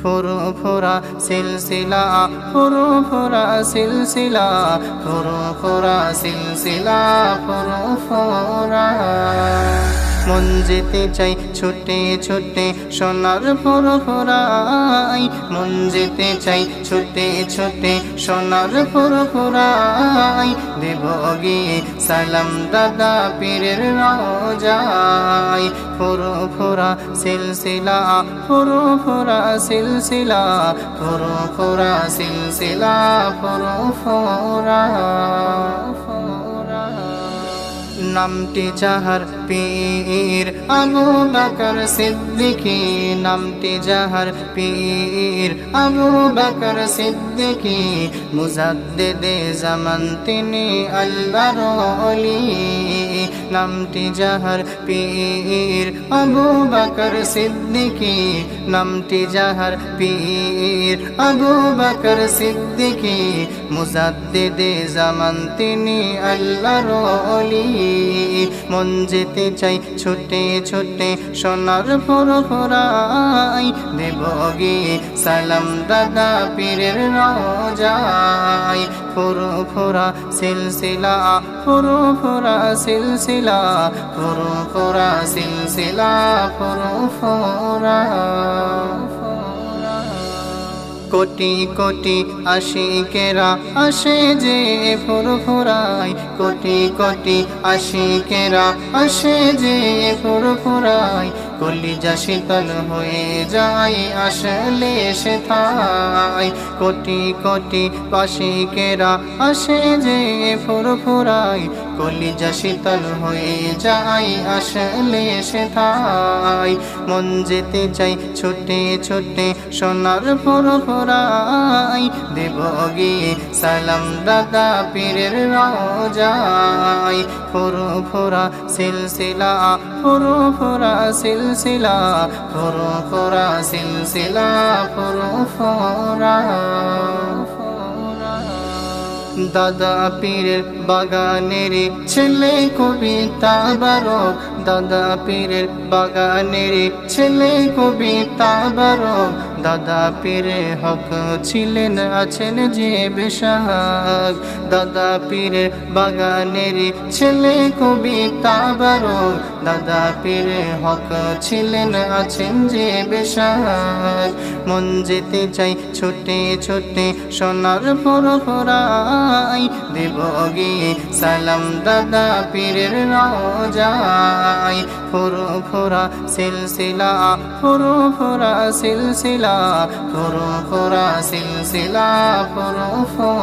ফুরু ফুরা সিলসিলা ফুরু ফুরা সিলসিলা ফুরু ফুরা সিলসিলা ফুরু মন যেতে চাই, ছুটে ছুটে সোনার ফুরু ফুরাই মন যেতে চাই, ছুটে ছুটে সোনার ফুরু ফুরাই দেব গিয়ে সালাম দাদা পীরের রোজাই। ফুরা সিলসিলা ফুরা সিলসিলা ফুরা সিলসিলা ফুরু নামটি যাহার পীর। আবু বাকর সিদ্দিকি নামটি যাহার পীর। আবু বাকর সিদ্দিকি মুজাদ্দেদে জামান, তিনি আলবার ওলি নামটি যাহার পীর আবু বকর সিদ্দিকি। নামটি যাহার পীর আবু বকর সিদ্দিকি। মুজাদ্দেদে জামান তিনি আল্লাহর ওলি। মন যেতে চাই ছুটে ছুটে সোনার ফোর ফোরাই দেব গিয়ে সালাম দাদা পীরের রোজাই ফুরু ফুরা সিলসিলা ফুরু ফুরা সিলসিলা ফুরু ফুরা সিলসিলা ফুরু ফুরা কোটি কোটি আশিকেরা আসে যে ফুরফুরাই কোটি কোটি আশিকেরা আসে যে ফুরফুরাই কলিজা শীতল হয়ে যায়, আসলে সে থাই কোটি কোটি পাশিকেরা আসে যে ফুরফুরাই কলিজা শীতল হয়ে যায়, আসলে সে থাই মন যেতে চাই ছুটে ছুটে সোনার ফুরফুরাই দেব গিয়ে সালাম দাদা পীরের রোজাই। ফুরফুরা সিলসিলা ফুরফুরা সিলসিলা ফুরফুরা সিলসিলা ফুরফুরা দাদা পীরের বাগানের ছেলে কবিতা বারক দাদা পীরের বাগানের ছেলে কবিতা বারক দাদা পীরে হক ছিলেন, আছেন যে বেশাক। দাদা পীরের বাগানের ছেলে কবিতা বারক দাদা পীরে হক ছিলেন, আছেন যে বেশাক। মন যেতে চাই, ছোটে ছোটে সোনার ফোর ফোরাই দেব গিয়ে সালাম দাদা, পীরের রোজাই। ফুরু ফোরা সিলসিলা, ফুরু ফোরা সিলসিলা। ফুরু ফোরা সিলসিলা, ফুরু ফোরা